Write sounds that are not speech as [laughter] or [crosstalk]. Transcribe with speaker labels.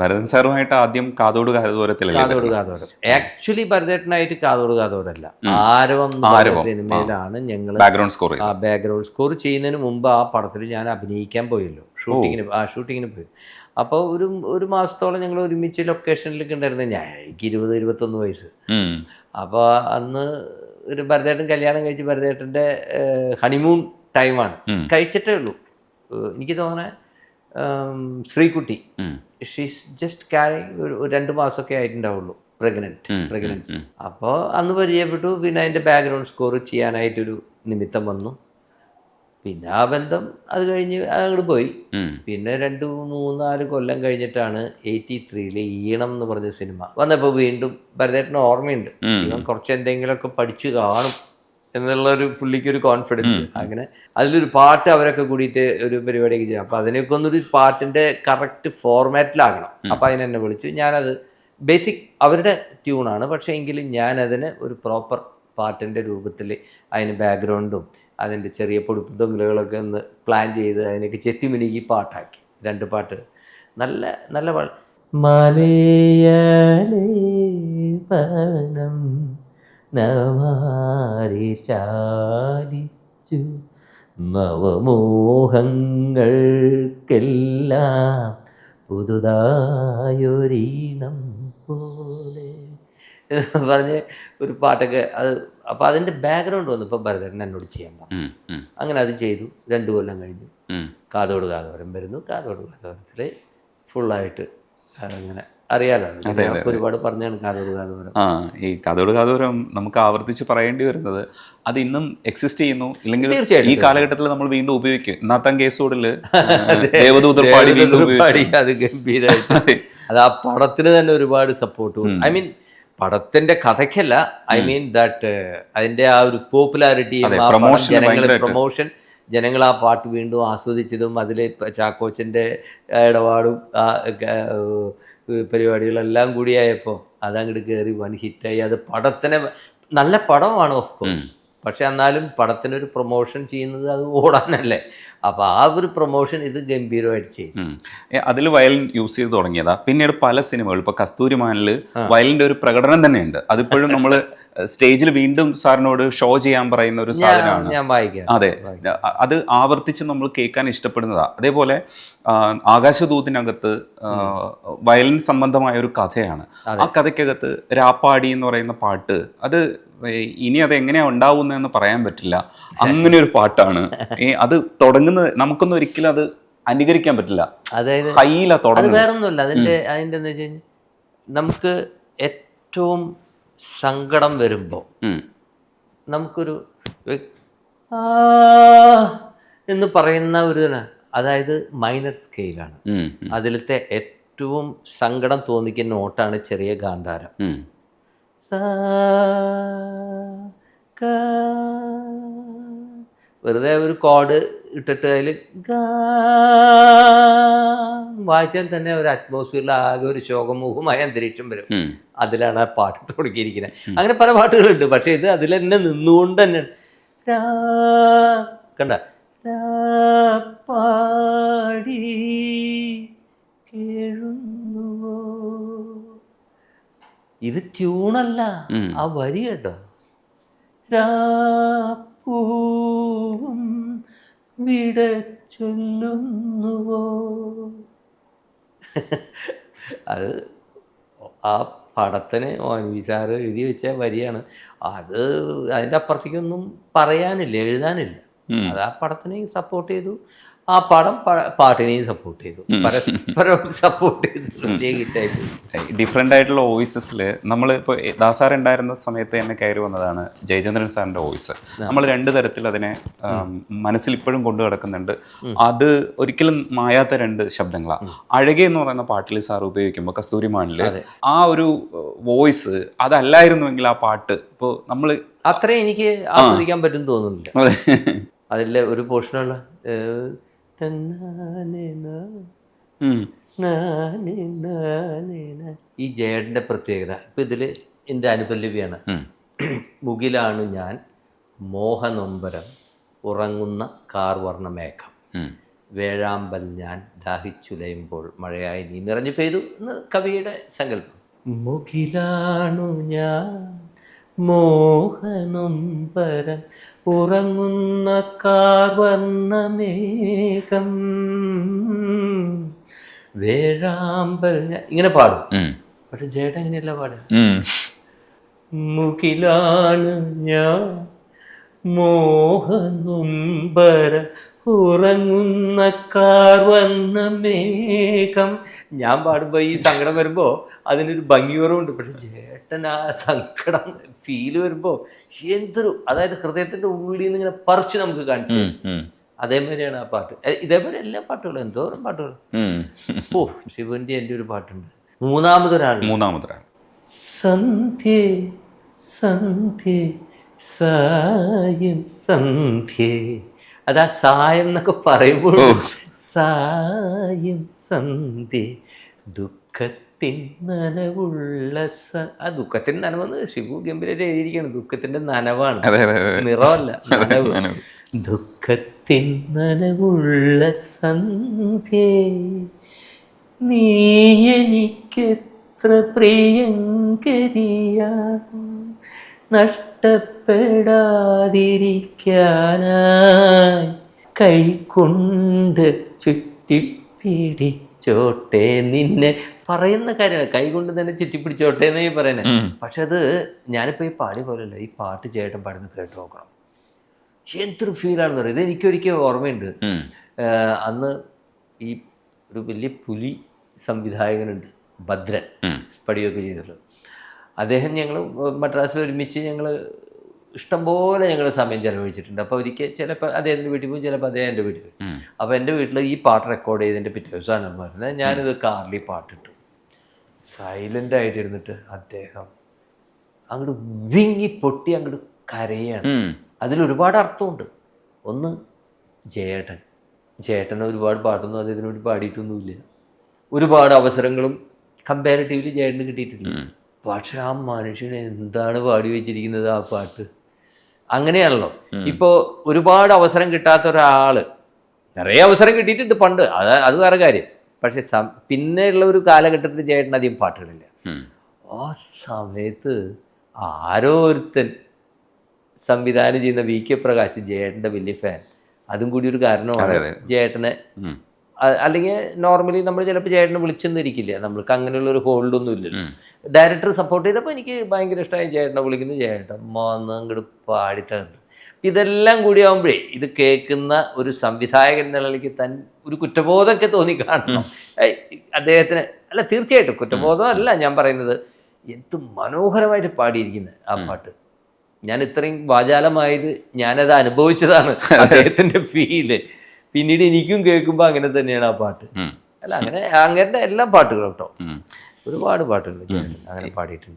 Speaker 1: ഭരതൻ സാറുമായിട്ട് ആദ്യം കാതോട് കാതോരത്തിൽ
Speaker 2: കാതോട് കാതോരം. ആക്ച്വലി ഭരതേട്ടനായിട്ട് കാതോട് കാതോരല്ല. ആരവം. സിനിമയിലാണ് ഞങ്ങൾ
Speaker 1: ബാക്ക്ഗ്രൗണ്ട് സ്കോർ
Speaker 2: ആ ബാക്ക്ഗ്രൗണ്ട് സ്കോർ ചെയ്യുന്നതിന് മുമ്പ് ആ പടത്തിൽ ഞാൻ അഭിനയിക്കാൻ പോയല്ലോ. ഷൂട്ടിങ്ങിന് ആ ഷൂട്ടിങ്ങിന് പോയി. അപ്പോൾ ഒരു ഒരു മാസത്തോളം ഞങ്ങൾ ഒരുമിച്ച് ലൊക്കേഷനിലൊക്കെ ഉണ്ടായിരുന്നു. ഞാൻ എനിക്ക് ഇരുപത് ഇരുപത്തൊന്ന് വയസ്സ്. അപ്പോൾ അന്ന് ഒരു ഭരതേട്ടൻ കല്യാണം കഴിച്ച് ഭരതേട്ടന്റെ ഹണിമൂൺ ടൈമാണ്. കഴിച്ചിട്ടേ ഉള്ളൂ. എനിക്ക് തോന്നുന്നത് ശ്രീകുട്ടി. ഷീസ് ജസ്റ്റ് ക്യാരി ഒരു രണ്ട് മാസമൊക്കെ ആയിട്ടുണ്ടാവുള്ളൂ
Speaker 1: പ്രഗ്നന്റ്
Speaker 2: പ്രഗ്നൻസി അപ്പോൾ അന്ന് പരിചയപ്പെട്ടു പിന്നെ അതിന്റെ ബാക്ക്ഗ്രൗണ്ട് സ്കോർ ചെയ്യാനായിട്ടൊരു നിമിത്തം വന്നു. പിന്നെ ആ ബന്ധം അത് കഴിഞ്ഞ് അങ്ങോട്ട് പോയി. പിന്നെ രണ്ട് മൂന്നാൽ കൊല്ലം കഴിഞ്ഞിട്ടാണ് എയ്റ്റി ത്രീയിലെ ഈണം എന്ന് പറഞ്ഞ സിനിമ വന്നപ്പോൾ വീണ്ടും ഭരതേട്ടന് ഓർമ്മയുണ്ട്. ഇവൻ കുറച്ച് എന്തെങ്കിലുമൊക്കെ പഠിച്ചു കാണും. എന്നുള്ള ഒരു പുള്ളിക്ക് ഒരു കോൺഫിഡൻസ് അങ്ങനെ അതിലൊരു പാട്ട് അവരൊക്കെ കൂടിയിട്ട് ഒരു പരിപാടിയൊക്കെ ചെയ്യാം. അപ്പൊ അതിനൊക്കെ ഒന്നൊരു പാട്ടിന്റെ കറക്റ്റ് ഫോർമാറ്റിലാകണം അപ്പൊ അതിനെന്നെ വിളിച്ചു. ഞാനത് ബേസിക് അവരുടെ ട്യൂണാണ് പക്ഷേ എങ്കിലും ഞാനതിന് ഒരു പ്രോപ്പർ പാട്ടിന്റെ രൂപത്തിൽ അതിന് ബാക്ക്ഗ്രൗണ്ടും അതിന്റെ ചെറിയ പൊടിപ്പുതൊങ്കിലുകളൊക്കെ ഒന്ന് പ്ലാൻ ചെയ്ത് അതിനൊക്കെ ചെത്തിമിനുകി പാട്ടാക്കി. രണ്ട് പാട്ട്. നല്ല നല്ല പാട്ട് മലയാളം നവാരി ചാലിച്ചു നവമോഹങ്ങൾക്കെല്ലാം പുതുതായൊരീണം പോലെ. പറഞ്ഞ് ഒരു പാട്ടൊക്കെ അത് അപ്പോൾ അതിന്റെ ബാക്ക്ഗ്രൗണ്ട് വന്നു. ഇപ്പോൾ ഭരതൻ എന്നോട് ചെയ്യാൻ പറഞ്ഞു. അങ്ങനെ അത് ചെയ്തു. രണ്ട് കൊല്ലം കഴിഞ്ഞു. കാതോട് കാതോരം വരുന്നു. കാതോട് കാതോരത്തിൽ ഫുള്ളായിട്ട് അങ്ങനെ അറിയാലോ. ഒരുപാട് പറഞ്ഞാണ് കാതോട് കാതോരം.
Speaker 1: ആ ഈ കാതോട് കാതോരം നമുക്ക് ആവർത്തിച്ച് പറയേണ്ടി വരുന്നത് അത് ഇന്നും എക്സിസ്റ്റ് ചെയ്യുന്നു. ഇല്ലെങ്കിൽ ഈ കാലഘട്ടത്തിൽ നമ്മൾ വീണ്ടും ഉപയോഗിക്കും. ഇന്നാത്താം കേസോടിൽ [laughs] ദേവദൂതർ പാടി വീണ്ടും
Speaker 2: അത് ഗംഭീരമായിട്ട് അത്. ആ പടത്തിന് തന്നെ ഒരുപാട് സപ്പോർട്ട് ഐ മീൻ പടത്തിന്റെ കഥയ്ക്കല്ല. ഐ മീൻ ദാറ്റ് അതിന്റെ ആ ഒരു പോപ്പുലാരിറ്റി
Speaker 1: ജനങ്ങളെ
Speaker 2: പ്രൊമോഷൻ ജനങ്ങൾ ആ പാട്ട് വീണ്ടും ആസ്വദിച്ചതും അതിൽ ചാക്കോച്ചന്റെ ഇടപാടും പരിപാടികളെല്ലാം കൂടിയായപ്പോൾ അതങ്ങോട്ട് കയറി വൻ ഹിറ്റായി അത് പടത്തിനെ നല്ല പടമാണ് ഓഫ് കോഴ്സ് പക്ഷെ എന്നാലും പടത്തിനൊരു പ്രൊമോഷൻ ചെയ്യുന്നത് അത് ഓടാനല്ലേ? അപ്പോൾ ആ ഒരു പ്രൊമോഷൻ ഇത് ഗംഭീരമായിട്ട് ചെയ്യും
Speaker 1: അതിൽ വയലിൻ യൂസ് ചെയ്ത് തുടങ്ങിയതാ. പിന്നീട് പല സിനിമകൾ ഇപ്പൊ കസ്തൂരിമാനിൽ വയലിന്റെ ഒരു പ്രകടനം തന്നെയുണ്ട്. അതിപ്പോഴും നമ്മൾ സ്റ്റേജിൽ വീണ്ടും സാറിനോട് ഷോ ചെയ്യാൻ പറയുന്ന ഒരു സാധനമാണ്.
Speaker 2: ഞാൻ വായിക്കാം.
Speaker 1: അതെ അത് ആവർത്തിച്ച് നമ്മൾ കേൾക്കാൻ ഇഷ്ടപ്പെടുന്നതാ. അതേപോലെ ആകാശദൂതിനകത്ത് വയലിൻ സംബന്ധമായ ഒരു കഥയാണ്. ആ കഥയ്ക്കകത്ത് രാപ്പാടി എന്ന് പറയുന്ന പാട്ട് അത് ഇനി അത് എങ്ങനെയാ ഉണ്ടാവുന്നതെന്ന് പറയാൻ പറ്റില്ല. അങ്ങനെ ഒരു പാട്ടാണ്. അത് തുടങ്ങുന്നത് നമുക്കൊന്നും ഒരിക്കലും അത് അനുകരിക്കാൻ പറ്റില്ല.
Speaker 2: അതായത്
Speaker 1: ഹൈയിലാ തുടങ്ങുന്നത്.
Speaker 2: വേറെ ഒന്നുമില്ല അതിന്റെ എന്താ വെച്ച് കഴിഞ്ഞാൽ നമുക്ക് ഏറ്റവും സങ്കടം വരുമ്പോൾ നമുക്കൊരു എന്ന് പറയുന്ന ഒരു അതായത് മൈനർ സ്കെയിലാണ്. അതിലത്തെ ഏറ്റവും സങ്കടം തോന്നിക്കുന്ന നോട്ടാണ് ചെറിയ ഗാന്ധാരം. വെറുതെ ഒരു കോഡ് ഇട്ടിട്ട് അതിൽ വായിച്ചാൽ തന്നെ ഒരു അറ്റ്മോസ്ഫിയറിൽ ആകെ ഒരു ശോകമുഖമായ അന്തരീക്ഷം വരും. അതിലാണ് ആ പാട്ട് തുടങ്ങിയിരിക്കുന്നത്. അങ്ങനെ പല പാട്ടുകളുണ്ട്. പക്ഷേ ഇത് അതിൽ തന്നെ നിന്നുകൊണ്ട് തന്നെ കണ്ട? പാടി കേഴുന്നുവോ ഇത് ട്യൂണല്ല ആ വരി കേട്ടോ. രാപ്പൂവും വിട ചൊല്ലുന്നുവോ? അത് ആ പടത്തിന് മോഹൻവി സാറ് എഴുതി വെച്ച വരിയാണ്. അത് അതിന്റെ അപ്പുറത്തേക്കൊന്നും പറയാനില്ല എഴുതാനില്ല. അത് ആ പടത്തിനെ സപ്പോർട്ട് ചെയ്തു. ആ പടം പാട്ടിനെയും സപ്പോർട്ട് ചെയ്തു. പരസ്പരം സപ്പോർട്ട് ചെയ്തു.
Speaker 1: ഡിഫറെന്റ് ആയിട്ടുള്ള വോയിസസിൽ നമ്മൾ ഇപ്പോൾ ദാസാർ ഉണ്ടായിരുന്ന സമയത്ത് തന്നെ കയറി വന്നതാണ് ജയചന്ദ്രൻ സാറിന്റെ വോയിസ് നമ്മൾ രണ്ട് തരത്തിൽ അതിനെ മനസ്സിൽ ഇപ്പോഴും കൊണ്ടു കിടക്കുന്നുണ്ട് അത് ഒരിക്കലും മായാത്ത രണ്ട് ശബ്ദങ്ങളാണ് അഴകെ എന്ന് പറയുന്ന പാട്ടിൽ സാർ ഉപയോഗിക്കുമ്പോൾ കസ്തൂരിമാനിൽ ആ ഒരു വോയിസ് അതല്ലായിരുന്നുവെങ്കിൽ ആ പാട്ട് ഇപ്പോൾ നമ്മൾ
Speaker 2: അത്രയും എനിക്ക് ആസ്വദിക്കാൻ പറ്റും തോന്നുന്നില്ല. അതിലെ ഒരു പോർഷനുള്ള ഈ ജയടിന്റെ പ്രത്യേകത ഇപ്പൊ ഇതിൽ എന്റെ അനുപല്ലവിയാണ് മുകിലാണ് ഞാൻ മോഹനൊമ്പരം ഉറങ്ങുന്ന കാർ വർണ മേഘം വേഴാമ്പൽ ഞാൻ ദാഹിച്ചുലയുമ്പോൾ മഴയായി നീ നിറഞ്ഞു പെയ്തു എന്ന് കവിയുടെ സങ്കല്പം. മുകിലാണു ഞാൻ മോഹനൊമ്പരം ഉറങ്ങുന്ന കാർവർണമേഘം വേഴാമ്പൽ ഇങ്ങനെ പാടും. പക്ഷെ ജേട്ട അങ്ങനെയല്ല പാടുക. മുകിലാണ് ഞാൻ മോഹനുംബര ഉറങ്ങുന്ന കാർ വന്ന മേഘം. ഞാൻ പാടുമ്പോൾ ഈ സങ്കടം വരുമ്പോ അതിനൊരു ഭംഗിയോറുണ്ട് പക്ഷെ ചേട്ടൻ ആ സങ്കടം ഫീൽ വരുമ്പോ എന്തൊരു അതായത് ഹൃദയത്തിന്റെ ഉള്ളിൽ നിന്ന് ഇങ്ങനെ പറിച്ചു നമുക്ക് കാണിച്ചു. അതേമാതിരിയാണ് ആ പാട്ട്. ഇതേപോലെ എല്ലാ പാട്ടുകളും എന്തോരം
Speaker 1: പാട്ടുകളും
Speaker 2: ഓ ശിവന്റെ എന്റെ ഒരു പാട്ടുണ്ട്. മൂന്നാമതൊരാൾ.
Speaker 1: മൂന്നാമതൊരാൾ.
Speaker 2: സന്ധ്യ സന്ധ്യ സായം സന്ധ്യ. അതാ സായം എന്നൊക്കെ പറയുമ്പോൾ സായം സന്ധ്യ ദുഃഖത്തിൻ നനവുള്ള സ ആ ദുഃഖത്തിൻ നനവെന്ന് ശിവു ഗംഭീരായിട്ട് എഴുതിയിരിക്കുകയാണ്. ദുഃഖത്തിന്റെ നനവാണ്. നിറമല്ല നനവ്.
Speaker 1: നനവ്.
Speaker 2: ദുഃഖത്തിൻ നനവുള്ള സന്ധ്യ നീ എനിക്കെത്ര പ്രിയങ്കരിയാ നഷ്ടപ്പെടാതിരിക്കാനായി കൈകൊണ്ട് ചുറ്റിപ്പിടിച്ചോട്ടെ നിന്നെ. പറയുന്ന കാര്യമാണ് കൈകൊണ്ട് തന്നെ ചുറ്റിപ്പിടിച്ചോട്ടെ എന്നേ പറയുന്നത് പക്ഷെ അത് ഞാനിപ്പോൾ ഈ പാടി പോലല്ല ഈ പാട്ട് ചേട്ടൻ പാടുന്ന കേട്ട് നോക്കണം. എന്തൊരു ഫീലാണെന്ന് പറയുന്നത് എനിക്കൊരിക്കൽ ഓർമ്മയുണ്ട്. അന്ന് ഈ ഒരു വലിയ പുലി സംവിധായകനുണ്ട് ഭദ്രൻ.
Speaker 1: സ്പടിയൊക്കെ
Speaker 2: പടിയൊക്കെ ചെയ്തിട്ടുള്ളത്. അദ്ദേഹം ഞങ്ങൾ മദ്രാസിൽ ഒരുമിച്ച് ഞങ്ങൾ ഇഷ്ടംപോലെ ഞങ്ങൾ സമയം ചെലവഴിച്ചിട്ടുണ്ട്. അപ്പോൾ ഒരിക്കൽ ചിലപ്പോൾ അദ്ദേഹത്തിന്റെ വീട്ടിൽ പോകും ചിലപ്പോൾ അദ്ദേഹം എന്റെ വീട്ടിൽ പോകും അപ്പോൾ എന്റെ വീട്ടിൽ ഈ പാട്ട് റെക്കോർഡ് ചെയ്തതിന്റെ പിറ്റേ ദിവസമാണ് പറഞ്ഞത്. ഞാനിത് കാർലി പാട്ടിട്ടു സൈലന്റ് ആയിട്ടിരുന്നിട്ട് അദ്ദേഹം അങ്ങോട്ട് വിങ്ങി പൊട്ടി അങ്ങോട്ട് കരയാണ്. അതിലൊരുപാട് അർത്ഥമുണ്ട്. ഒന്ന് ജയേട്ടൻ. ജയേട്ടൻ ഒരുപാട് പാട്ടൊന്നും അദ്ദേഹത്തിന് വേണ്ടി പാടിയിട്ടൊന്നുമില്ല. ഒരുപാട് അവസരങ്ങളും കമ്പാരിറ്റീവ്ലി ജയേട്ടന് കിട്ടിയിട്ടില്ല. പക്ഷെ ആ മനുഷ്യൻ എന്താണ് പാടി വെച്ചിരിക്കുന്നത് ആ പാട്ട്? അങ്ങനെയാണല്ലോ. ഇപ്പോൾ ഒരുപാട് അവസരം കിട്ടാത്ത ഒരാൾ നിറയെ അവസരം കിട്ടിയിട്ടുണ്ട് പണ്ട് അത് അത് വേറെ കാര്യം. പക്ഷെ സം പിന്നെയുള്ള ഒരു കാലഘട്ടത്തിൽ ചേട്ടൻ അധികം പാട്ടുകളില്ല. ആ സമയത്ത് ആരോ ഒരുത്തൻ സംവിധാനം ചെയ്യുന്ന വി കെ പ്രകാശ് ജയേട്ടന്റെ വലിയ ഫാൻ. അതും കൂടി ഒരു കാരണമാണ്. അ- അല്ലെങ്കിൽ നോർമലി നമ്മൾ ചിലപ്പോൾ ചേട്ടനെ വിളിച്ചെന്നിരിക്കില്ല? നമ്മൾക്ക് അങ്ങനെയുള്ള ഒരു ഹോൾഡൊന്നും ഇല്ലല്ലോ. ഡയറക്ടർ സപ്പോർട്ട് ചെയ്തപ്പോൾ എനിക്ക് ഭയങ്കര ഇഷ്ടമായി ചേട്ടനെ വിളിക്കുന്നു. ചേട്ടൻ മോന്ന് അങ്ങോട്ട് പാടിത്തകർന്നു ഇതെല്ലാം കൂടി ആകുമ്പോഴേ ഇത് കേൾക്കുന്ന ഒരു സംവിധായകൻ എന്ന നിലയ്ക്ക് തൻ ഒരു കുറ്റബോധമൊക്കെ തോന്നി കാണണം. അദ്ദേഹത്തിന് അല്ല തീർച്ചയായിട്ടും കുറ്റബോധം അല്ല ഞാൻ പറയുന്നത്. എന്ത് മനോഹരമായിട്ട് പാടിയിരിക്കുന്നത് ആ പാട്ട്. ഞാൻ ഇത്രയും വാചാലമായത് ഞാനത് അനുഭവിച്ചതാണ് അദ്ദേഹത്തിന്റെ ഫീൽ പിന്നീട് എനിക്കും കേൾക്കുമ്പോൾ അങ്ങനെ തന്നെയാണ് ആ പാട്ട്. അല്ല അങ്ങനെ അങ്ങനെ എല്ലാ പാട്ടുകളും കേട്ടോ. ഒരുപാട് പാട്ടുകൾ അങ്ങനെ പാടിയിട്ടുണ്ട്.